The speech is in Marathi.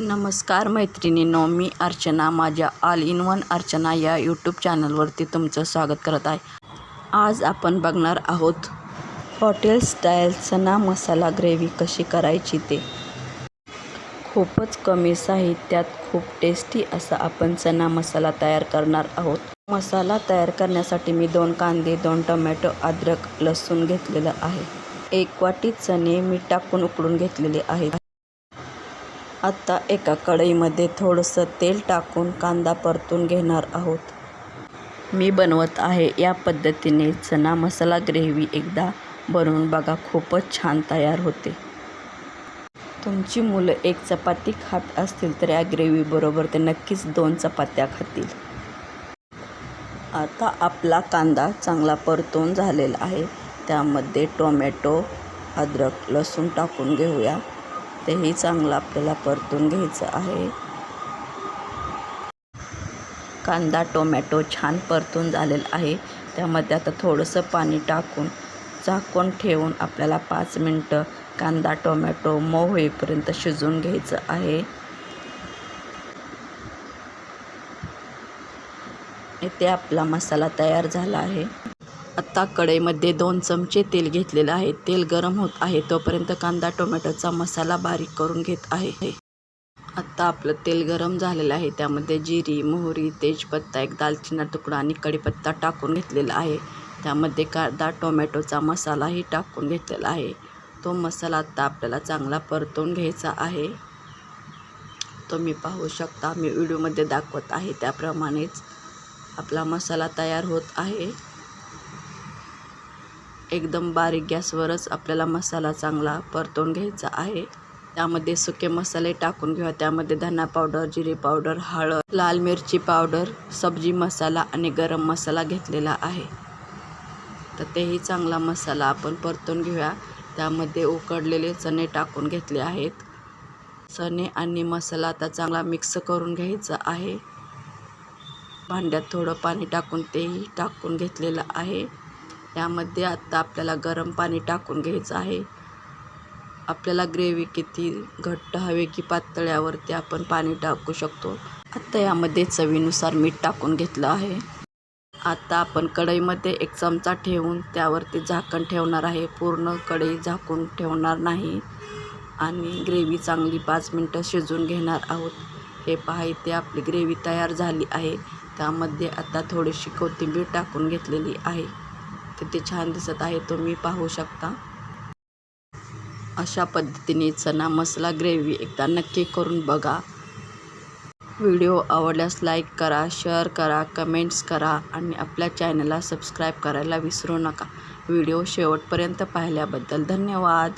नमस्कार मैत्रिणींनो मी अर्चना माझ्या ऑल इन वन अर्चना या यूट्यूब चॅनलवरती तुमचं स्वागत करत आहे. आज आपण बघणार आहोत hotel style chana masala gravy कशी करायची ते. खूपच कमी साहित्यात खूप टेस्टी असा आपण चना मसाला तयार करणार आहोत. मसाला तयार करण्यासाठी मी दोन कांदे दोन टोमॅटो अद्रक लसूण घेतलेलं आहे. एक वाटी चणे मी टाकून उकडून घेतलेले आहेत. आत्ता एका कढईमध्ये थोडंसं तेल टाकून कांदा परतून घेणार आहोत. मी बनवत आहे या पद्धतीने चना मसाला ग्रेव्ही एकदा बनवून बघा खूपच छान तयार होते. तुमची मुलं एक चपाती खात असतील तर या ग्रेव्हीबरोबर ते नक्कीच दोन चपात्या खातील. आता आपला कांदा चांगला परतून झालेला आहे. त्यामध्ये टोमॅटो अद्रक लसूण टाकून घेऊया. तेही चांगलं आपल्याला परतून घ्यायचं आहे. कांदा टोमॅटो छान परतून झालेला आहे. त्यामध्ये आता थोडंसं पाणी टाकून झाकून ठेवून आपल्याला पाच मिनटं कांदा टोमॅटो मऊ होईपर्यंत शिजवून घ्यायचं आहे. इथे आपला मसाला तयार झाला आहे. आत्ता कढईमध्ये दोन चमचे तेल घेतलेलं आहे. तेल गरम होत आहे. तोपर्यंत कांदा टोमॅटोचा मसाला बारीक करून घेत आहे. आत्ता आपलं तेल गरम झालेलं आहे. त्यामध्ये जिरी मोहरी तेजपत्ता एक दालचिना तुकडा आणि कढीपत्ता टाकून घेतलेला आहे. त्यामध्ये कांदा टोमॅटोचा मसालाही टाकून घेतलेला आहे. तो मसाला आत्ता आपल्याला चांगला परतून घ्यायचा आहे. तुम्ही पाहू शकता मी व्हिडिओमध्ये दाखवत आहे. त्याप्रमाणेच आपला मसाला तयार होत आहे. एकदम बारीक गॅसवरच आपल्याला मसाला चांगला परतून घ्यायचा आहे. त्यामध्ये सुके मसाले टाकून घेऊया. त्यामध्ये धना पावडर जिरे पावडर हळद लाल मिरची पावडर सब्जी मसाला आणि गरम मसाला घेतलेला आहे. तर तेही चांगला मसाला आपण परतून घेऊया. त्यामध्ये उकडलेले चणे टाकून घेतले आहेत. चणे आणि मसाला आता चांगला मिक्स करून घ्यायचा आहे. भांड्यात थोडं पाणी टाकून तेही टाकून घेतलेलं आहे. यामध्ये आत्ता आपल्याला गरम पाणी टाकून घ्यायचं आहे. आपल्याला ग्रेव्ही किती घट्ट हवे की पातळ्यावरती आपण पाणी टाकू शकतो. आत्ता यामध्ये चवीनुसार मीठ टाकून घेतलं आहे. आता आपण कढईमध्ये एक चमचा ठेवून त्यावरती झाकण ठेवणार आहे. पूर्ण कढई झाकून ठेवणार नाही. आणि ग्रेव्ही चांगली पाच मिनटं शिजून घेणार आहोत. हे पहा इथे आपली ग्रेव्ही तयार झाली आहे. त्यामध्ये आता थोडीशी कोथिंबीर टाकून घेतलेली आहे. किती छान दिसत आहे तुम्ही पाहू शकता. अशा पद्धतीने चना मसाला ग्रेव्ही एकदा नक्की करून बघा. व्हिडिओ आवडल्यास लाईक करा शेअर करा कमेंट्स करा आणि आपल्या चॅनलला सबस्क्राईब करायला विसरू नका. व्हिडिओ शेवटपर्यंत पाहिल्याबद्दल धन्यवाद.